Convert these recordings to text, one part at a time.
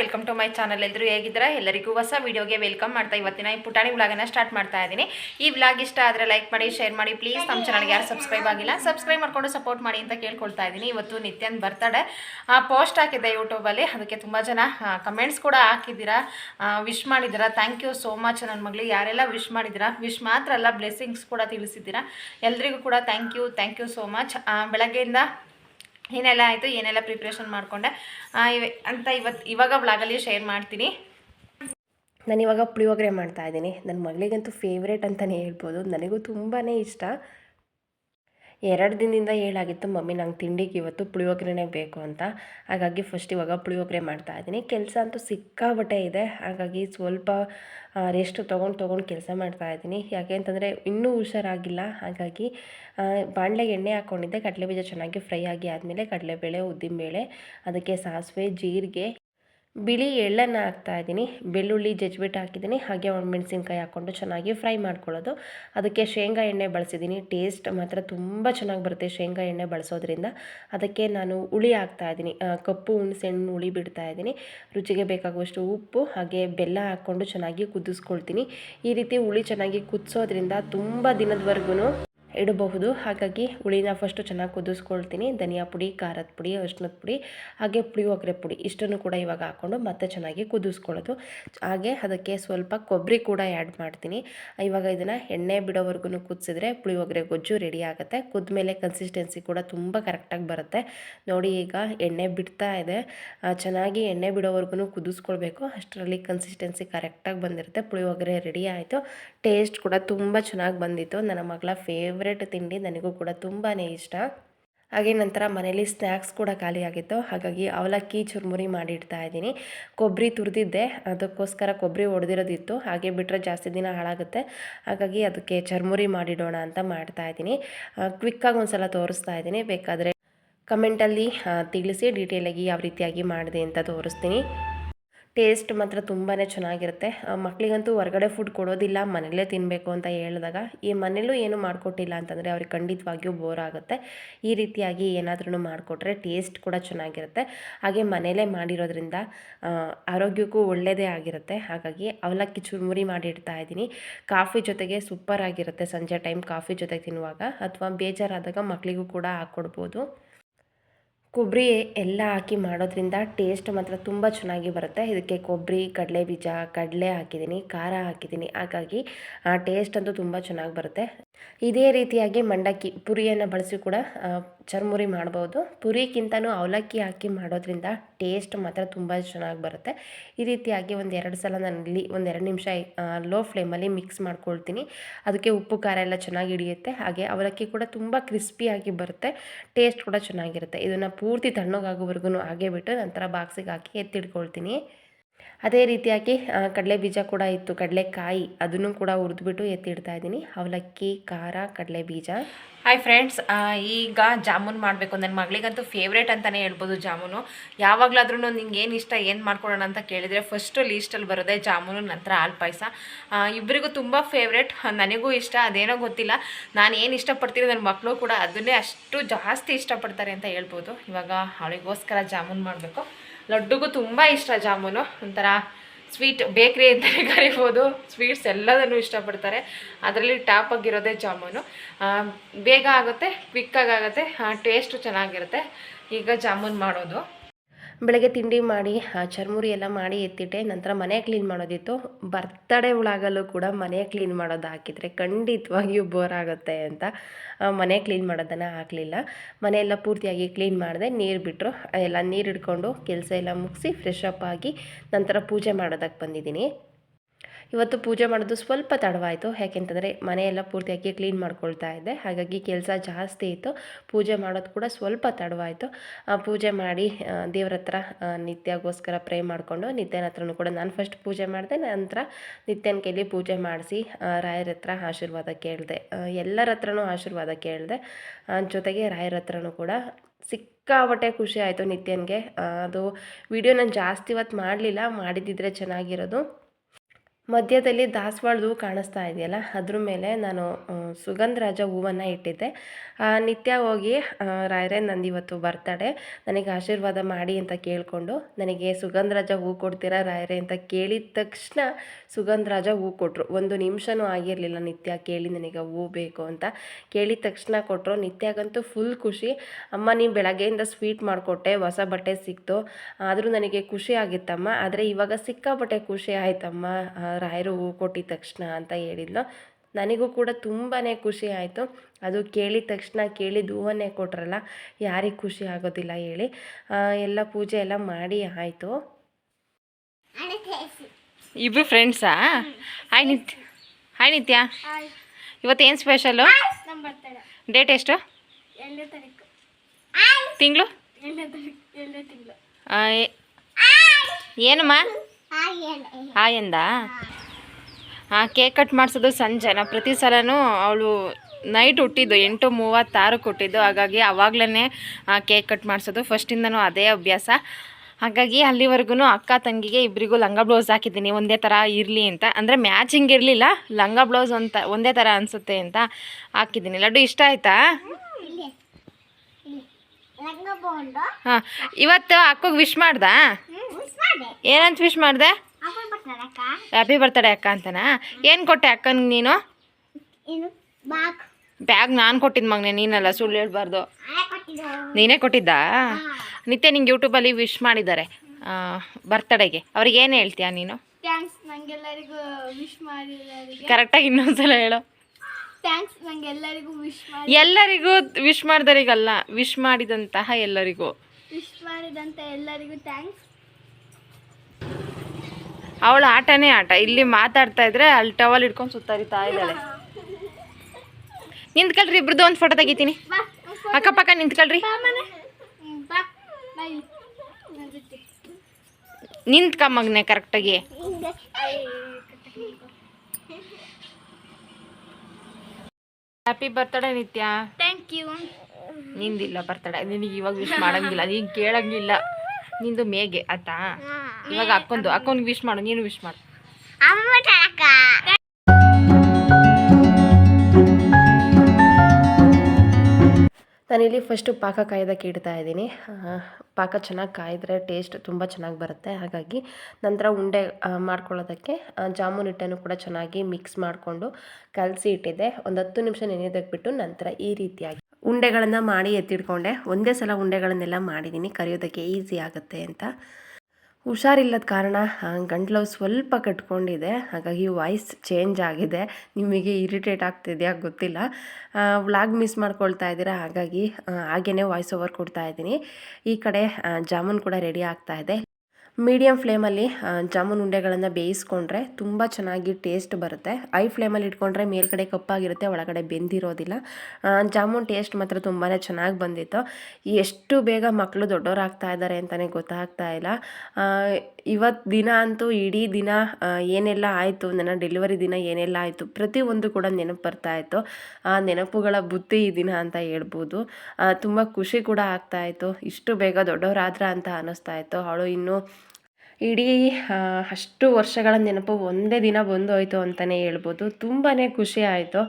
Welcome to my channel ಎಲ್ಲರೂ ಹೇಗಿದ್ದೀರಾ? ಎಲ್ಲರಿಗೂ ಹೊಸ ವೀಡಿಯೋಗೆ ವೆಲ್ಕಮ್ ಮಾಡ್ತಾ ಇವತ್ತಿನ ಈ ಪುಟಾಣಿ ವ್ಲಾಗನ್ನು ಸ್ಟಾರ್ಟ್ ಮಾಡ್ತಾ ಇದ್ದೀನಿ. ಈ ವ್ಲಾಗ್ ಇಷ್ಟ ಆದರೆ ಲೈಕ್ ಮಾಡಿ ಶೇರ್ ಮಾಡಿ ಪ್ಲೀಸ್ ನಮ್ಮ ಚಾನಲ್ಗೆ ಯಾರು ಸಬ್ಸ್ಕ್ರೈಬ್ ಆಗಿಲ್ಲ ಸಬ್ಸ್ಕ್ರೈಬ್ ಮಾಡಿಕೊಂಡು ಸಪೋರ್ಟ್ ಮಾಡಿ ಅಂತ ಕೇಳ್ಕೊಳ್ತಾ ಇದ್ದೀನಿ. ಇವತ್ತು ನಿತ್ಯನ್ ಬರ್ತಡೆ. ಪೋಸ್ಟ್ ಹಾಕಿದ್ದೆ ಯೂಟ್ಯೂಬಲ್ಲಿ ಅದಕ್ಕೆ ತುಂಬ ಜನ ಕಮೆಂಟ್ಸ್ ಕೂಡ ಹಾಕಿದ್ದೀರಾ. ವಿಶ್ ಮಾಡಿದ್ದೀರಾ. ಥ್ಯಾಂಕ್ ಯು ಸೋ ಮಚ್ ನನ್ನ ಮಗಳಿಗೆ ಯಾರೆಲ್ಲ ವಿಶ್ ಮಾಡಿದ್ದೀರಾ? ವಿಶ್ ಮಾತ್ರ ಅಲ್ಲ ಬ್ಲೆಸ್ಸಿಂಗ್ಸ್ ಕೂಡ ತಿಳಿಸಿದ್ದೀರಾ. ಎಲ್ರಿಗೂ ಕೂಡ thank you thank you so much ಬೆಳಗ್ಗೆಯಿಂದ ಏನೆಲ್ಲ ಆಯಿತು, ಏನೆಲ್ಲ ಪ್ರಿಪ್ರೇಷನ್ ಮಾಡಿಕೊಂಡೆ. ಅಂತ ಇವತ್ತು ಇವಾಗ ಬ್ಲಾಗಲ್ಲಿ ಶೇರ್ ಮಾಡ್ತೀನಿ. ನಾನು ಇವಾಗ ಪುಳಿಯೋಗರೆ ಮಾಡ್ತಾ ಇದ್ದೀನಿ. ನನ್ನ ಮಗಳಿಗಂತೂ ಫೇವ್ರೇಟ್ ಅಂತಲೇ ಹೇಳ್ಬೋದು. ನನಗೂ ತುಂಬಾ ಇಷ್ಟ. ಎರಡು ದಿನದಿಂದ ಹೇಳಾಗಿತ್ತು ಮಮ್ಮಿ ನಂಗೆ ತಿಂಡಿಗೆ ಇವತ್ತು ಪುಳಿಯೋಗರೆನೇ ಬೇಕು ಅಂತ. ಹಾಗಾಗಿ ಫಸ್ಟ್ ಇವಾಗ ಪುಳಿಯೋಗರೆ ಮಾಡ್ತಾ ಇದ್ದೀನಿ. ಕೆಲಸ ಅಂತೂ ಸಿಕ್ಕಾಬಟ್ಟೆ ಇದೆ. ಹಾಗಾಗಿ ಸ್ವಲ್ಪ ರೆಸ್ಟ್ ತೊಗೊಂಡು ತೊಗೊಂಡು ಕೆಲಸ ಮಾಡ್ತಾ ಇದ್ದೀನಿ. ಯಾಕೆ ಅಂತಂದರೆ ಇನ್ನೂ ಹುಷಾರಾಗಿಲ್ಲ. ಹಾಗಾಗಿ ಬಾಣಲೆಗೆ ಎಣ್ಣೆ ಹಾಕ್ಕೊಂಡಿದ್ದೆ ಕಡಲೆಬೀಜ ಚೆನ್ನಾಗಿ ಫ್ರೈ ಆಗಿ ಆದಮೇಲೆ ಕಡಲೆಬೇಳೆ, ಉದ್ದಿನಬೇಳೆ, ಅದಕ್ಕೆ ಸಾಸಿವೆ, ಜೀರಿಗೆ ಬಿಳಿ ಎಳ್ಳನ್ನು ಹಾಕ್ತಾ ಇದ್ದೀನಿ. ಬೆಳ್ಳುಳ್ಳಿ, ಜಜ್ಬಿಟ್ಟು ಹಾಕಿದ್ದೀನಿ. ಹಾಗೆ ಮೆಣಸಿನ್ಕಾಯಿ ಹಾಕ್ಕೊಂಡು ಚೆನ್ನಾಗಿ ಫ್ರೈ ಮಾಡ್ಕೊಳ್ಳೋದು. ಅದಕ್ಕೆ ಶೇಂಗಾ ಎಣ್ಣೆ ಬಳಸಿದ್ದೀನಿ. ಟೇಸ್ಟ್ ಮಾತ್ರ ತುಂಬ ಚೆನ್ನಾಗಿ ಬರುತ್ತೆ ಶೇಂಗಾ ಎಣ್ಣೆ ಬಳಸೋದ್ರಿಂದ. ಅದಕ್ಕೆ ನಾನು ಹುಳಿ ಹಾಕ್ತಾ ಇದ್ದೀನಿ. ಕಪ್ಪು ಹುಣಸೆಹಣ್ಣು ಹುಳಿ ಬಿಡ್ತಾ ಇದ್ದೀನಿ. ರುಚಿಗೆ ಬೇಕಾಗುವಷ್ಟು ಉಪ್ಪು, ಹಾಗೆ ಬೆಲ್ಲ ಹಾಕ್ಕೊಂಡು ಚೆನ್ನಾಗಿ ಕುದಿಸ್ಕೊಳ್ತೀನಿ. ಈ ರೀತಿ ಹುಳಿ ಚೆನ್ನಾಗಿ ಕುದಿಸೋದ್ರಿಂದ ತುಂಬ ದಿನದವರೆಗೂ ಇಡಬಹುದು. ಹಾಗಾಗಿ ಹುಳಿನ ಫಸ್ಟು ಚೆನ್ನಾಗಿ ಕುದಿಸ್ಕೊಳ್ತೀನಿ. ಧನಿಯಾ ಪುಡಿ, ಖಾರದ ಪುಡಿ ಅರ್ಶಿನದ ಪುಡಿ, ಹಾಗೆ ಪುಳಿಯೋಗರೆ ಪುಡಿ ಇಷ್ಟನ್ನು ಕೂಡ ಇವಾಗ ಹಾಕ್ಕೊಂಡು ಮತ್ತೆ ಚೆನ್ನಾಗಿ ಕುದಿಸ್ಕೊಳ್ಳೋದು. ಹಾಗೆ ಅದಕ್ಕೆ ಸ್ವಲ್ಪ ಕೊಬ್ಬರಿ ಕೂಡ ಆ್ಯಡ್ ಮಾಡ್ತೀನಿ. ಇವಾಗ ಇದನ್ನು ಎಣ್ಣೆ ಬಿಡೋವರೆಗೂ ಕುದಿಸಿದ್ರೆ ಪುಳಿಯೋಗರೆ ಗೊಜ್ಜು ರೆಡಿ ಆಗುತ್ತೆ. ಕುದ್ಮೇಲೆ ಕನ್ಸಿಸ್ಟೆನ್ಸಿ ಕೂಡ ತುಂಬ ಕರೆಕ್ಟಾಗಿ ಬರುತ್ತೆ. ನೋಡಿ ಈಗ ಎಣ್ಣೆ ಬಿಡ್ತಾ ಇದೆ. ಚೆನ್ನಾಗಿ ಎಣ್ಣೆ ಬಿಡೋವರೆಗೂ ಕುದಿಸ್ಕೊಳ್ಬೇಕು. ಅಷ್ಟರಲ್ಲಿ ಕನ್ಸಿಸ್ಟೆನ್ಸಿ ಕರೆಕ್ಟಾಗಿ ಬಂದಿರುತ್ತೆ. ಪುಳಿಯೋಗರೆ ರೆಡಿ ಆಯಿತು. ಟೇಸ್ಟ್ ಕೂಡ ತುಂಬ ಚೆನ್ನಾಗಿ ಬಂದಿತ್ತು. ನನ್ನ ಮಗಳ ಫೇವ್ರೆಟ್ ತಿಂಡಿ ನನಗೂ ಕೂಡ ತುಂಬಾ ಇಷ್ಟ. ಹಾಗೆ ನಂತರ ಮನೇಲಿ ಸ್ನ್ಯಾಕ್ಸ್ ಕೂಡ ಖಾಲಿಯಾಗಿತ್ತು ಹಾಗಾಗಿ ಅವಲಕ್ಕಿ ಚುರುಮುರಿ ಮಾಡಿಡ್ತಾ ಇದ್ದೀನಿ. ಕೊಬ್ಬರಿ ತುರಿದಿದ್ದೆ. ಅದಕ್ಕೋಸ್ಕರ ಕೊಬ್ಬರಿ ಒಡೆದಿರೋದಿತ್ತು. ಹಾಗೆ ಬಿಟ್ಟರೆ ಜಾಸ್ತಿ ದಿನ ಹಾಳಾಗುತ್ತೆ. ಹಾಗಾಗಿ ಅದಕ್ಕೆ ಚುರುಮುರಿ ಮಾಡಿಡೋಣ ಅಂತ ಮಾಡ್ತಾ ಇದ್ದೀನಿ. ಕ್ವಿಕ್ಕಾಗಿ ಒಂದು ಸಲ ತೋರಿಸ್ತಾ ಇದ್ದೀನಿ. ಬೇಕಾದರೆ ಕಮೆಂಟಲ್ಲಿ ತಿಳಿಸಿ ಡೀಟೇಲಾಗಿ ಯಾವ ರೀತಿಯಾಗಿ ಮಾಡಿದೆ ಅಂತ ತೋರಿಸ್ತೀನಿ. ಟೇಸ್ಟ್ ಮಾತ್ರ ತುಂಬಾ ಚೆನ್ನಾಗಿರುತ್ತೆ. ಮಕ್ಕಳಿಗಂತೂ ಹೊರಗಡೆ ಫುಡ್ ಕೊಡೋದಿಲ್ಲ ಮನೆಯಲ್ಲೇ ತಿನ್ನಬೇಕು ಅಂತ ಹೇಳಿದಾಗ ಈ ಮನೇಲೂ ಏನು ಮಾಡಿಕೊಟ್ಟಿಲ್ಲ ಅಂತಂದರೆ ಅವ್ರಿಗೆ ಖಂಡಿತವಾಗಿಯೂ ಬೋರ್ ಆಗುತ್ತೆ. ಈ ರೀತಿಯಾಗಿ ಏನಾದ್ರೂ ಮಾಡಿಕೊಟ್ರೆ ಟೇಸ್ಟ್ ಕೂಡ ಚೆನ್ನಾಗಿರುತ್ತೆ. ಹಾಗೆ ಮನೇಲೇ ಮಾಡಿರೋದ್ರಿಂದ ಆರೋಗ್ಯಕ್ಕೂ ಒಳ್ಳೆಯದೇ ಆಗಿರುತ್ತೆ. ಹಾಗಾಗಿ ಅವಲಕ್ಕಿ ಚುರುಮುರಿ ಮಾಡಿಡ್ತಾ ಇದ್ದೀನಿ. ಕಾಫಿ ಜೊತೆಗೆ ಸೂಪರ್ ಆಗಿರುತ್ತೆ. ಸಂಜೆ ಟೈಮ್ ಕಾಫಿ ಜೊತೆಗೆ ತಿನ್ನುವಾಗ ಅಥವಾ ಬೇಜಾರಾದಾಗ ಮಕ್ಕಳಿಗೂ ಕೂಡ ಹಾಕ್ಕೊಡ್ಬೋದು. ಕೊಬ್ಬರಿ ಎಲ್ಲ ಹಾಕಿ ಮಾಡೋದ್ರಿಂದ ಟೇಸ್ಟ್ ಮಾತ್ರ ತುಂಬ ಚೆನ್ನಾಗಿ ಬರುತ್ತೆ. ಇದಕ್ಕೆ ಕೊಬ್ಬರಿ ಕಡಲೆ ಬೀಜ ಕಡಲೆ ಹಾಕಿದ್ದೀನಿ, ಖಾರ ಹಾಕಿದ್ದೀನಿ. ಹಾಗಾಗಿ ಆ ಟೇಸ್ಟ್ ಅಂತೂ ತುಂಬ ಚೆನ್ನಾಗಿ ಬರುತ್ತೆ. ಇದೇ ರೀತಿಯಾಗಿ ಮಂಡಕ್ಕಿ ಪುರಿಯನ್ನು ಬಳಸಿ ಕೂಡ ಚರ್ಮುರಿ ಮಾಡ್ಬೋದು. ಪುರಿಗಿಂತನೂ ಅವಲಕ್ಕಿ ಹಾಕಿ ಮಾಡೋದ್ರಿಂದ ಟೇಸ್ಟ್ ಮಾತ್ರ ತುಂಬ ಚೆನ್ನಾಗಿ ಬರುತ್ತೆ. ಈ ರೀತಿಯಾಗಿ ಒಂದು ಎರಡು ಸಲ ನಾನಲ್ಲಿ ಒಂದು ಎರಡು ನಿಮಿಷ ಲೋ ಫ್ಲೇಮಲ್ಲಿ ಮಿಕ್ಸ್ ಮಾಡ್ಕೊಳ್ತೀನಿ. ಅದಕ್ಕೆ ಉಪ್ಪು, ಖಾರ ಎಲ್ಲ ಚೆನ್ನಾಗಿ ಹಿಡಿಯುತ್ತೆ. ಹಾಗೆ ಅವಲಕ್ಕಿ ಕೂಡ ತುಂಬ ಕ್ರಿಸ್ಪಿಯಾಗಿ ಬರುತ್ತೆ. ಟೇಸ್ಟ್ ಕೂಡ ಚೆನ್ನಾಗಿರುತ್ತೆ. ಇದನ್ನು ಪೂರ್ತಿ ತಣ್ಣಗಾಗೋವರೆಗೂ ಹಾಗೆ ಬಿಟ್ಟು ನಂತರ ಬಾಕ್ಸಿಗೆ ಹಾಕಿ ಎತ್ತಿಡ್ಕೊಳ್ತೀನಿ ಅದೇ ರೀತಿಯಾಗಿ ಕಡಲೆ ಬೀಜ ಕೂಡ ಇತ್ತು. ಕಡಲೆಕಾಯಿ ಅದನ್ನು ಕೂಡ ಹುರಿದ್ಬಿಟ್ಟು ಎತ್ತಿಡ್ತಾ ಇದ್ದೀನಿ. ಅವಲಕ್ಕಿ, ಖಾರ ಕಡಲೆ ಬೀಜ ಹಾಯ್ ಫ್ರೆಂಡ್ಸ್ ಈಗ ಜಾಮೂನ್ ಮಾಡಬೇಕು. ನನ್ನ ಮಗಳಿಗಂತೂ ಫೇವ್ರೇಟ್ ಅಂತಲೇ ಹೇಳ್ಬೋದು ಜಾಮೂನು. ಯಾವಾಗಲಾದ್ರೂ ನಿಂಗೆ ಏನು ಇಷ್ಟ, ಏನು ಮಾಡ್ಕೊಡೋಣ ಅಂತ ಕೇಳಿದರೆ ಫಸ್ಟು ಲೀಸ್ಟಲ್ಲಿ ಬರೋದೆ ಜಾಮೂನು, ನಂತರ ಹಾಲು ಪಾಯಸ. ಇಬ್ಬರಿಗೂ ತುಂಬ ಫೇವ್ರೇಟ್ ನನಗೂ ಇಷ್ಟ, ಅದೇನೋ ಗೊತ್ತಿಲ್ಲ. ನಾನು ಏನು ಇಷ್ಟಪಡ್ತೀನಿ ನನ್ನ ಮಕ್ಕಳು ಕೂಡ ಅದನ್ನೇ ಅಷ್ಟು ಜಾಸ್ತಿ ಇಷ್ಟಪಡ್ತಾರೆ ಅಂತ ಹೇಳ್ಬೋದು. ಇವಾಗ ಅವಳಿಗೋಸ್ಕರ ಜಾಮೂನ್ ಮಾಡಬೇಕು. ಲಡ್ಡುಗೂ ತುಂಬ ಇಷ್ಟ ಜಾಮೂನು. ಒಂಥರ ಸ್ವೀಟ್ ಬೇಕ್ರಿ ಅಂತಲೇ ಕರಿಬೋದು. ಸ್ವೀಟ್ಸ್ ಎಲ್ಲದನ್ನು ಇಷ್ಟಪಡ್ತಾರೆ. ಅದರಲ್ಲಿ ಟಾಪ್ ಆಗಿರೋದೇ ಜಾಮೂನು. ಬೇಗ ಆಗುತ್ತೆ ಕ್ವಿಕ್ಕಾಗಿ ಆಗುತ್ತೆ ಟೇಸ್ಟು ಚೆನ್ನಾಗಿರುತ್ತೆ. ಈಗ ಜಾಮೂನ್ ಮಾಡೋದು. ಬೆಳಗ್ಗೆ ತಿಂಡಿ ಮಾಡಿ ಚರ್ಮುರಿ ಎಲ್ಲ ಮಾಡಿ ಎತ್ತಿಟ್ಟೆ, ನಂತರ ಮನೆ ಕ್ಲೀನ್ ಮಾಡೋದಿತ್ತು. ಬರ್ತಡೇ ಒಳಗಲ್ಲೂ ಕೂಡ ಮನೆ ಕ್ಲೀನ್ ಮಾಡೋದು ಹಾಕಿದರೆ ಖಂಡಿತವಾಗಿಯೂ ಬೋರ್ ಆಗುತ್ತೆ ಅಂತ. ಮನೆ ಕ್ಲೀನ್ ಮಾಡೋದನ್ನು ಹಾಕಲಿಲ್ಲ. ಮನೆಯೆಲ್ಲ ಪೂರ್ತಿಯಾಗಿ ಕ್ಲೀನ್ ಮಾಡಿದೆ, ನೀರು ಬಿಟ್ಟರು ಎಲ್ಲ ನೀರು ಹಿಡ್ಕೊಂಡು ಕೆಲಸ ಎಲ್ಲ ಮುಗಿಸಿ ಫ್ರೆಶ್ ಅಪ್ ಆಗಿ ನಂತರ ಪೂಜೆ ಮಾಡೋದಕ್ಕೆ ಬಂದಿದ್ದೀನಿ. ಇವತ್ತು ಪೂಜೆ ಮಾಡೋದು ಸ್ವಲ್ಪ ತಡವಾಯಿತು. ಯಾಕೆಂತಂದರೆ ಮನೆಯೆಲ್ಲ ಪೂರ್ತಿಯಾಗಿ ಕ್ಲೀನ್ ಮಾಡ್ಕೊಳ್ತಾ ಇದ್ದೆ. ಹಾಗಾಗಿ ಕೆಲಸ ಜಾಸ್ತಿ ಇತ್ತು. ಪೂಜೆ ಮಾಡೋದು ಕೂಡ ಸ್ವಲ್ಪ ತಡವಾಯಿತು. ಪೂಜೆ ಮಾಡಿ ದೇವ್ರ ಹತ್ರ ನಿತ್ಯಗೋಸ್ಕರ ಪ್ರೇ ಮಾಡಿಕೊಂಡು ನಿತ್ಯನ ಹತ್ರನೂ ಕೂಡ ನಾನು ಫಸ್ಟ್ ಪೂಜೆ ಮಾಡಿದೆ. ನಂತರ ನಿತ್ಯನ ಕೈಲಿ ಪೂಜೆ ಮಾಡಿಸಿ ರಾಯರ ಹತ್ರ ಆಶೀರ್ವಾದ ಕೇಳಿದೆ. ಎಲ್ಲರ ಹತ್ರನೂ ಆಶೀರ್ವಾದ ಕೇಳಿದೆ. ಜೊತೆಗೆ ರಾಯರ ಹತ್ರನೂ ಕೂಡ ಸಿಕ್ಕಾಪಟ್ಟೆ ಖುಷಿ ಆಯಿತು ನಿತ್ಯನ್ಗೆ. ಅದು ವಿಡಿಯೋ ನಾನು ಜಾಸ್ತಿ ಇವತ್ತು ಮಾಡಲಿಲ್ಲ. ಮಾಡಿದ್ದಿದ್ರೆ ಚೆನ್ನಾಗಿರೋದು. ಮಧ್ಯದಲ್ಲಿ ದಾಸವಾಳದ ಹೂ ಕಾಣಿಸ್ತಾ ಇದೆಯಲ್ಲ? ಅದ್ರ ಮೇಲೆ ನಾನು ಸುಗಂಧರಾಜ ಹೂವನ್ನು ಇಟ್ಟಿದ್ದೆ. ನಿತ್ಯ ಹೋಗಿ ರಾಯರೇ ನಂದು ಇವತ್ತು ಬರ್ತಡೆ. ನನಗೆ ಆಶೀರ್ವಾದ ಮಾಡಿ ಅಂತ ಕೇಳಿಕೊಂಡು ನನಗೆ ಸುಗಂಧರಾಜ ಹೂ ಕೊಡ್ತೀರಾ ರಾಯರೇ ಅಂತ ಕೇಳಿದ ತಕ್ಷಣ ಸುಗಂಧರಾಜ ಹೂ ಕೊಟ್ಟರು ಒಂದು ನಿಮಿಷನೂ ಆಗಿರಲಿಲ್ಲ ನಿತ್ಯ ಕೇಳಿ ನನಗೆ ಹೂ ಬೇಕು ಅಂತ. ಕೇಳಿದ ತಕ್ಷಣ ಕೊಟ್ಟರು ನಿತ್ಯಗಂತೂ ಫುಲ್ ಖುಷಿ. ಅಮ್ಮ, ನೀನು ಬೆಳಗ್ಗೆಯಿಂದ ಸ್ವೀಟ್ ಮಾಡಿಕೊಟ್ಟೆ, ಹೊಸ ಬಟ್ಟೆ ಸಿಕ್ತು. ಆದರೂ ನನಗೆ ಖುಷಿ ಆಗಿತ್ತಮ್ಮ. ಆದರೆ ಇವಾಗ ಸಿಕ್ಕಾಪಟ್ಟೆ ಖುಷಿ ಆಯ್ತಮ್ಮ. ರಾಯರು ಹೂ ಕೊಟ್ಟಿದ ತಕ್ಷಣ ಅಂತ ಹೇಳಿದ್ಲು. ನನಗೂ ಕೂಡ ತುಂಬಾ ಖುಷಿ ಆಯಿತು. ಅದು ಕೇಳಿದ ತಕ್ಷಣ ಕೇಳಿದ ಹೂವನ್ನೇ ಕೊಟ್ರಲ್ಲ ಯಾರಿಗೆ ಖುಷಿ ಆಗೋದಿಲ್ಲ ಹೇಳಿ. ಎಲ್ಲ ಪೂಜೆ ಎಲ್ಲ ಮಾಡಿ ಆಯಿತು. ಇಬ್ರು ಫ್ರೆಂಡ್ಸಾ ಹಾಯ್ ನಿತ್ಯ ಹಾಯ್ ನಿತ್ಯ? ಇವತ್ತು ಏನು ಸ್ಪೆಷಲು ಡೇಟ್ ಎಷ್ಟು? ತಿಂಗಳು? ಏನಮ್ಮ? ಹಾಯ್ ಎಂದ ಹಾಂ, ಕೇಕ್ ಕಟ್ ಮಾಡಿಸೋದು ಸಂಜೆನ ಪ್ರತಿ ಸಲನೂ ಅವಳು ನೈಟ್ ಹುಟ್ಟಿದ್ದು, ಎಂಟು ಮೂವತ್ತಾರು ಕೊಟ್ಟಿದ್ದು. ಹಾಗಾಗಿ ಆವಾಗಲೇ ಕೇಕ್ ಕಟ್ ಮಾಡಿಸೋದು. ಫಸ್ಟಿಂದನೂ ಅದೇ ಅಭ್ಯಾಸ. ಹಾಗಾಗಿ ಅಲ್ಲಿವರೆಗೂ ಅಕ್ಕ ತಂಗಿಗೆ ಇಬ್ಬರಿಗೂ ಲಂಗ ಬ್ಲೌಸ್ ಹಾಕಿದ್ದೀನಿ. ಒಂದೇ ಥರ ಇರಲಿ ಅಂತ. ಅಂದರೆ ಮ್ಯಾಚಿಂಗ್ ಇರಲಿಲ್ಲ, ಲಂಗ ಬ್ಲೌಸ್ ಅಂತ, ಒಂದೇ ಥರ ಅನಿಸುತ್ತೆ ಅಂತ ಹಾಕಿದ್ದೀನಿ. ಲಡ್ಡು ಇಷ್ಟ ಆಯ್ತಾ ಇಲ್ಲಿ ಇಲ್ಲಿ ಲಂಗ ಬೋಂಡು ಹಾಂ ಇವತ್ತು ಅಕ್ಕಗೆ ವಿಶ್ ಮಾಡ್ದಾ? ಏನಂತ ವಿಶ್ ಮಾಡ್ದೆ? ಹ್ಯಾಪಿ ಬರ್ತಡೇ ಅಕ್ಕ. ಅಂತನಾ? ಏನು ಕೊಟ್ಟೆ ಅಕ್ಕನಿಗೆ ನೀನು? ಬ್ಯಾಗ್ ನಾನು ಕೊಟ್ಟಿದ್ ಮಗ್ನೆ ನೀನಲ್ಲ ಸುಳ್ಳು ಹೇಳ್ಬಾರ್ದು. ನೀನೇ ಕೊಟ್ಟಿದ್ದಾ. ನಿತ್ಯ ನಿಂಗೆ ಯೂಟ್ಯೂಬಲ್ಲಿ ವಿಶ್ ಮಾಡಿದ್ದಾರೆ. ಬರ್ತಡೆಗೆ ಅವ್ರಿಗೆ ಏನು ಹೇಳ್ತೀಯಾ ನೀನು? ಥ್ಯಾಂಕ್ಸ್ ವಿಶ್ ಕರೆಕ್ಟಾಗಿ ಇನ್ನೊಂದ್ಸಲ ಹೇಳು. ಥ್ಯಾಂಕ್ಸ್ ನಂಗೆಲ್ಲರಿಗೂ ವಿಶ್ ಮಾಡಿ. ಎಲ್ಲರಿಗೂ ವಿಶ್ ಮಾಡಿದರಿಗಲ್ಲ ವಿಶ್ ಮಾಡಿದಂತಹ ಎಲ್ಲರಿಗೂ. ವಿಶ್ ಮಾಡಿದಂತ ಎಲ್ಲರಿಗೂ ಥ್ಯಾಂಕ್ಸ್ ಅವಳ ಆಟನೇ ಆಟ. ಇಲ್ಲಿ ಮಾತಾಡ್ತಾ ಇದ್ರೆ ಅಲ್ಲಿ ಟವಲ್ ಹಿಡ್ಕೊಂಡು ಸುತ್ತರಿತಾ ಇದ್ದಾಳೆ ನಿಂತ್ಕೊಳ್ರಿ ಇಬ್ರದ್ದು ಒಂದು ಫೋಟೋ ತೆಗಿತೀನಿ. ಅಕ್ಕಪಕ್ಕ ನಿಂತ್ಕೊಳ್ರಿ. ನಿಂತ್ಕ ಮಗನೆ ಕರೆಕ್ಟಾಗಿ happy birthday Nitya. Thank you ನಿಂದಿಲ್ಲ birthday ನಿನಗೆ ಇವಾಗ ವಿಶ್ ಮಾಡಂಗಿಲ್ಲ. ನೀನ್ ಕೇಳಂಗಿಲ್ಲ. ನಿಂದು ಮೇಗೆ ಆತಾ ಇವಾಗ ಅಕ್ಕೊಂದು. ಅಕ್ಕೊಂದು ವಿಶ್ ಮಾಡು. ನೀನು ವಿಶ್ ಮಾಡು. ನಾನಿಲ್ಲಿ ಫಸ್ಟು ಪಾಕ ಕಾಯ್ದಕ್ಕೆ ಇಡ್ತಾ ಇದ್ದೀನಿ. ಪಾಕ ಚೆನ್ನಾಗಿ ಕಾಯಿದ್ರೆ ಟೇಸ್ಟ್ ತುಂಬ ಚೆನ್ನಾಗಿ ಬರುತ್ತೆ. ಹಾಗಾಗಿ ನಂತರ ಉಂಡೆ ಮಾಡ್ಕೊಳ್ಳೋದಕ್ಕೆ ಜಾಮೂನ್ ಹಿಟ್ಟನ್ನು ಕೂಡ ಚೆನ್ನಾಗಿ ಮಿಕ್ಸ್ ಮಾಡಿಕೊಂಡು ಕಲಸಿ ಇಟ್ಟಿದ್ದೆ. ಒಂದು ಹತ್ತು ನಿಮಿಷ ನೆನೆಯೋದಕ್ಕೆ ನಂತರ ಈ ರೀತಿಯಾಗಿ ಉಂಡೆಗಳನ್ನು ಮಾಡಿ ಎತ್ತಿಟ್ಕೊಂಡೆ. ಒಂದೇ ಸಲ ಉಂಡೆಗಳನ್ನೆಲ್ಲ ಮಾಡಿದ್ದೀನಿ. ಕರಿಯೋದಕ್ಕೆ ಈಸಿ ಆಗುತ್ತೆ ಅಂತ. ಹುಷಾರಿಲ್ಲದ ಕಾರಣ ಗಂಟ್ಲು ಸ್ವಲ್ಪ ಕಟ್ಕೊಂಡಿದೆ. ಹಾಗಾಗಿ ವಾಯ್ಸ್ ಚೇಂಜ್ ಆಗಿದೆ. ನಿಮಗೆ ಇರಿಟೇಟ್ ಆಗ್ತಿದೆಯಾ ಗೊತ್ತಿಲ್ಲ. ವ್ಲಾಗ್ ಮಿಸ್ ಮಾಡ್ಕೊಳ್ತಾ ಇದ್ದೀರಾ? ಹಾಗಾಗಿ ಹಾಗೇನೆ ವಾಯ್ಸ್ ಓವರ್ ಕೊಡ್ತಾ ಇದ್ದೀನಿ. ಈ ಕಡೆ ಜಾಮೂನ್ ಕೂಡ ರೆಡಿ ಆಗ್ತಾ ಇದೆ. ಮೀಡಿಯಮ್ ಫ್ಲೇಮಲ್ಲಿ ಜಾಮೂನ್ ಉಂಡೆಗಳನ್ನು ಬೇಯಿಸ್ಕೊಂಡ್ರೆ ತುಂಬ ಚೆನ್ನಾಗಿ ಟೇಸ್ಟ್ ಬರುತ್ತೆ. ಐ ಫ್ಲೇಮಲ್ಲಿ ಇಟ್ಕೊಂಡ್ರೆ ಮೇಲ್ಗಡೆ ಕಪ್ಪಾಗಿರುತ್ತೆ, ಒಳಗಡೆ ಬೆಂದಿರೋದಿಲ್ಲ. ಜಾಮೂನ್ ಟೇಸ್ಟ್ ಮಾತ್ರ ತುಂಬಾ ಚೆನ್ನಾಗಿ ಬಂದಿತ್ತು. ಎಷ್ಟು ಬೇಗ ಮಕ್ಕಳು ದೊಡ್ಡವರಾಗ್ತಾ ಇದ್ದಾರೆ ಅಂತಲೇ ಗೊತ್ತಾಗ್ತಾ ಇಲ್ಲ. ಇವತ್ತು ದಿನ ಅಂತೂ ಇಡೀ ದಿನ ಏನೆಲ್ಲ ಆಯಿತು ನನ್ನ ಡೆಲಿವರಿ ದಿನ ಏನೆಲ್ಲ ಆಯಿತು ಪ್ರತಿಯೊಂದು ಕೂಡ ನೆನಪು ಬರ್ತಾ ಇತ್ತು. ಆ, ನೆನಪುಗಳ ಬುತ್ತಿ ಈ ದಿನ ಅಂತ ಹೇಳ್ಬೋದು. ತುಂಬ ಖುಷಿ ಕೂಡ ಆಗ್ತಾ ಇತ್ತು. ಇಷ್ಟು ಬೇಗ ದೊಡ್ಡವರಾದ್ರ ಅಂತ ಅನ್ನಿಸ್ತಾ ಇತ್ತು. ಅವಳು ಇನ್ನೂ ಇಡೀ ಅಷ್ಟು ವರ್ಷಗಳ ನೆನಪು ಒಂದೇ ದಿನ ಬಂದು ಹೋಯಿತು ಅಂತಲೇ ಹೇಳ್ಬೋದು. ತುಂಬಾ ಖುಷಿ ಆಯಿತು.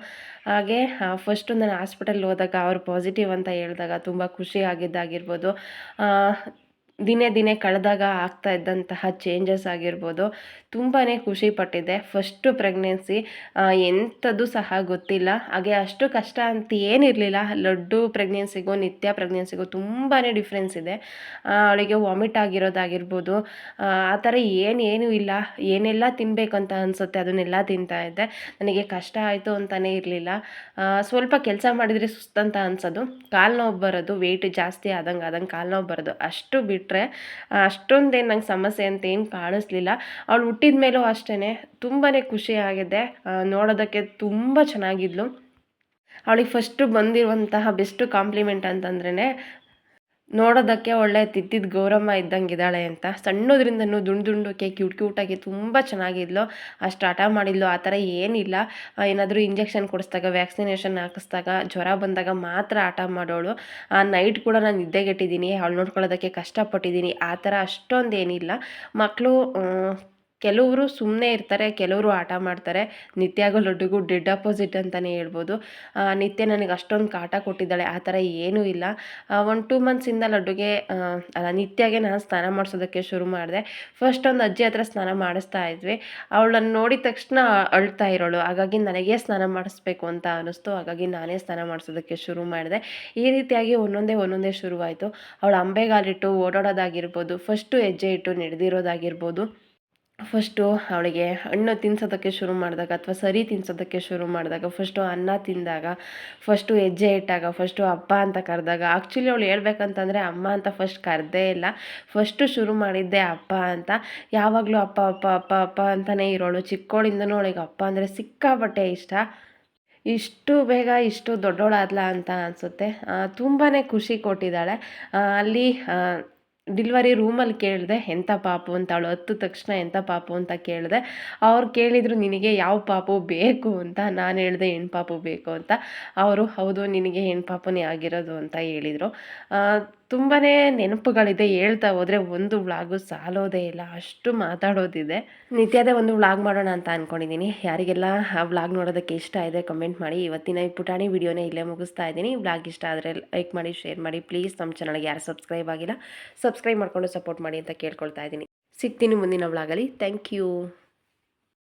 ಹಾಗೆ ಫಸ್ಟು ನಾನು ಹಾಸ್ಪಿಟಲ್ ಹೋದಾಗ ಅವರು ಪಾಸಿಟಿವ್ ಅಂತ ಹೇಳಿದಾಗ ತುಂಬ ಖುಷಿ ಆಗಿದ್ದಾಗಿರ್ಬೋದು. ದಿನೇ ದಿನೇ ಕಳೆದಾಗ ಆಗ್ತಾ ಇದ್ದಂತಹ ಚೇಂಜಸ್ ಆಗಿರ್ಬೋದು ತುಂಬಾ ಖುಷಿ ಪಟ್ಟಿದ್ದೆ. ಫಸ್ಟು ಪ್ರೆಗ್ನೆನ್ಸಿ ಎಂಥದ್ದು ಸಹ ಗೊತ್ತಿಲ್ಲ. ಹಾಗೆ ಅಷ್ಟು ಕಷ್ಟ ಅಂತ ಏನಿರಲಿಲ್ಲ. ಲಡ್ಡು ಪ್ರೆಗ್ನೆನ್ಸಿಗೂ ನಿತ್ಯ ಪ್ರೆಗ್ನೆನ್ಸಿಗೂ ತುಂಬಾ ಡಿಫ್ರೆನ್ಸ್ ಇದೆ. ಅವಳಿಗೆ ವಾಮಿಟ್ ಆಗಿರೋದಾಗಿರ್ಬೋದು, ಆ ಥರ ಏನೇನೂ ಇಲ್ಲ. ಏನೆಲ್ಲ ತಿನ್ನಬೇಕಂತ ಅನಿಸುತ್ತೆ, ಅದನ್ನೆಲ್ಲ ತಿಂತಾ ಇದ್ದೆ. ನನಗೆ ಕಷ್ಟ ಆಯಿತು ಅಂತಲೇ ಇರಲಿಲ್ಲ. ಸ್ವಲ್ಪ ಕೆಲಸ ಮಾಡಿದರೆ ಸುಸ್ತಂತ ಅನ್ಸೋದು. ಕಾಲು ನೋವು ಬರೋದು ವೆಯ್ಟ್ ಜಾಸ್ತಿ ಆದಂಗೆ ಆದಂಗೆ ಕಾಲು ನೋವು ಬರೋದು, ಅಷ್ಟು ಬಿಟ್ಟರೆ ಅಷ್ಟೊಂದೇನು ನಂಗೆ ಸಮಸ್ಯೆ ಅಂತ ಏನು ಕಾಣಿಸ್ಲಿಲ್ಲ. ಅವಳು ಹುಟ್ಟಿದ ಮೇಲೂ ಅಷ್ಟೇ ತುಂಬಾ ಖುಷಿ ನೋಡೋದಕ್ಕೆ ತುಂಬ ಚೆನ್ನಾಗಿದ್ಲು. ಅವಳಿಗೆ ಫಸ್ಟು ಬಂದಿರುವಂತಹ ಬೆಸ್ಟ್ ಕಾಂಪ್ಲಿಮೆಂಟ್ ಅಂತಂದ್ರೇ ನೋಡೋದಕ್ಕೆ ಒಳ್ಳೆ ತಿದ್ದಿದ ಗೌರಮ್ಮ ಇದ್ದಂಗಿದ್ದಾಳೆ ಅಂತ. ಸಣ್ಣದ್ರಿಂದನೂ ದುಂಡು ದುಂಡಕ್ಕೆ ಕ್ಯೂಟ್ ಕ್ಯೂಟಾಗಿ ತುಂಬ ಚೆನ್ನಾಗಿದ್ಲು. ಅಷ್ಟು ಹಠ ಮಾಡಿದ್ಲು, ಆ ಥರ ಏನಿಲ್ಲ. ಏನಾದರೂ ಇಂಜೆಕ್ಷನ್ ಕೊಡಿಸ್ದಾಗ, ವ್ಯಾಕ್ಸಿನೇಷನ್ ಹಾಕಿಸ್ದಾಗ, ಜ್ವರ ಬಂದಾಗ ಮಾತ್ರ ಹಠ ಮಾಡೋಳು. ಆ ನೈಟ್ ಕೂಡ ನಾನು ನಿದ್ದೆಗೆಟ್ಟಿದ್ದೀನಿ, ಅವಳು ನೋಡ್ಕೊಳ್ಳೋದಕ್ಕೆ ಕಷ್ಟಪಟ್ಟಿದ್ದೀನಿ. ಆ ಥರ ಅಷ್ಟೊಂದು ಏನಿಲ್ಲ ಮಕ್ಕಳು ಕೆಲವರು ಸುಮ್ಮನೆ ಇರ್ತಾರೆ, ಕೆಲವರು ಆಟ ಮಾಡ್ತಾರೆ. ನಿತ್ಯಾಗೂ ಲಡ್ಡುಗೂ ಡೆಡ್ ಅಪೋಸಿಟ್ ಅಂತಲೇ ಹೇಳ್ಬೋದು. ನಿತ್ಯ ನನಗೆ ಅಷ್ಟೊಂದು ಕಾಟ ಕೊಟ್ಟಿದ್ದಾಳೆ, ಆ ಥರ ಏನೂ ಇಲ್ಲ. ಒಂದು ಟೂ ಮಂತ್ಸಿಂದ ಲಡ್ಡುಗೆ ಅಲ್ಲ ನಿತ್ಯಾಗೆ ನಾನು ಸ್ನಾನ ಮಾಡಿಸೋದಕ್ಕೆ ಶುರು ಮಾಡಿದೆ. ಫಸ್ಟ್ ಒಂದು ಅಜ್ಜಿ ಹತ್ರ ಸ್ನಾನ ಮಾಡಿಸ್ತಾ ಇದ್ವಿ. ಅವಳನ್ನು ನೋಡಿದ ತಕ್ಷಣ ಅಳ್ತಾ ಇರೋಳು. ಹಾಗಾಗಿ ನನಗೆ ಸ್ನಾನ ಮಾಡಿಸ್ಬೇಕು ಅಂತ ಅನ್ನಿಸ್ತು ಹಾಗಾಗಿ ನಾನೇ ಸ್ನಾನ ಮಾಡಿಸೋದಕ್ಕೆ ಶುರು ಮಾಡಿದೆ. ಈ ರೀತಿಯಾಗಿ ಒಂದೊಂದೇ ಒಂದೊಂದೇ ಶುರುವಾಯಿತು. ಅವಳು ಅಂಬೆಗಾಲಿಟ್ಟು ಓಡಾಡೋದಾಗಿರ್ಬೋದು, ಫಸ್ಟು ಹೆಜ್ಜೆ ಇಟ್ಟು ನಡೆದಿರೋದಾಗಿರ್ಬೋದು. ಫಸ್ಟು ಅವಳಿಗೆ ಹಣ್ಣು ತಿನ್ಸೋದಕ್ಕೆ ಶುರು ಮಾಡಿದಾಗ ಅಥವಾ ಸರಿ ತಿನ್ಸೋದಕ್ಕೆ ಶುರು ಮಾಡಿದಾಗ ಫಸ್ಟು ಅನ್ನ ತಿಂದಾಗ ಫಸ್ಟು ಹೆಜ್ಜೆ ಇಟ್ಟಾಗ ಫಸ್ಟು ಅಪ್ಪ ಅಂತ ಕರೆದಾಗ ಆ್ಯಕ್ಚುಲಿ ಅವಳು ಹೇಳ್ಬೇಕಂತಂದರೆ ಅಮ್ಮ ಅಂತ ಫಸ್ಟ್ ಕರೆದೇ ಇಲ್ಲ. ಫಸ್ಟು ಶುರು ಮಾಡಿದ್ದೆ ಅಪ್ಪ ಅಂತ. ಯಾವಾಗಲೂ ಅಪ್ಪ ಅಪ್ಪ ಅಪ್ಪ ಅಪ್ಪ ಅಂತಲೇ ಇರೋಳು. ಚಿಕ್ಕೋಳಿಂದನೂ ಅವಳಿಗೆ ಅಪ್ಪ ಅಂದರೆ ಸಿಕ್ಕಾಪಟ್ಟೆ ಇಷ್ಟ. ಇಷ್ಟು ಬೇಗ ಇಷ್ಟು ದೊಡ್ಡವಳಾದ್ಲ ಅಂತ ಅನಿಸುತ್ತೆ. ತುಂಬಾ ಖುಷಿ ಕೊಟ್ಟಿದ್ದಾಳೆ. ಅಲ್ಲಿ ಡಿಲ್ವರಿ ರೂಮಲ್ಲಿ ಕೇಳಿದೆ ಎಂಥ ಪಾಪು? ಅಂತ ಅವಳು ಹತ್ತು ತಕ್ಷಣ ಎಂಥ ಪಾಪು? ಅಂತ ಕೇಳಿದೆ. ಅವ್ರು ಕೇಳಿದರು, ನಿನಗೆ ಯಾವ ಪಾಪು ಬೇಕು? ಅಂತ. ನಾನು ಹೇಳಿದೆ ಹೆಣ್ಣು ಪಾಪು ಬೇಕು ಅಂತ. ಅವರು, ಹೌದು, ನಿನಗೆ ಹೆಣ್ಣು ಪಾಪನೇ ಆಗಿರೋದು ಅಂತ ಹೇಳಿದರು. ತುಂಬಾ ನೆನಪುಗಳಿದೆ ಹೇಳ್ತಾ ಹೋದ್ರೆ ಒಂದು ವ್ಲಾಗು ಸಾಲೋದೇ ಇಲ್ಲ, ಅಷ್ಟು ಮಾತಾಡೋದಿದೆ. ನಿತ್ಯದೇ ಒಂದು ವ್ಲಾಗ್ ಮಾಡೋಣ ಅಂತ ಅಂದ್ಕೊಂಡಿದ್ದೀನಿ ಯಾರಿಗೆಲ್ಲ ಆ ವ್ಲಾಗ್ ನೋಡೋದಕ್ಕೆ ಇಷ್ಟ ಇದೆ ಕಮೆಂಟ್ ಮಾಡಿ. ಇವತ್ತಿನ ಈ ಪುಟಾಣಿ ವಿಡಿಯೋನೇ ಇಲ್ಲೇ ಮುಗಿಸ್ತಾ ಇದ್ದೀನಿ. ವ್ಲಾಗ್ ಇಷ್ಟ ಆದರೆ ಲೈಕ್ ಮಾಡಿ ಶೇರ್ ಮಾಡಿ. ಪ್ಲೀಸ್ ನಮ್ಮ ಚಾನಲ್ಗೆ ಯಾರು ಸಬ್ಸ್ಕ್ರೈಬ್ ಆಗಿಲ್ಲ ಸಬ್ಸ್ಕ್ರೈಬ್ ಮಾಡಿಕೊಂಡು ಸಪೋರ್ಟ್ ಮಾಡಿ ಅಂತ ಕೇಳ್ಕೊಳ್ತಾ ಇದ್ದೀನಿ. ಸಿಗ್ತೀನಿ ಮುಂದಿನ ವ್ಲಾಗಲ್ಲಿ. Thank you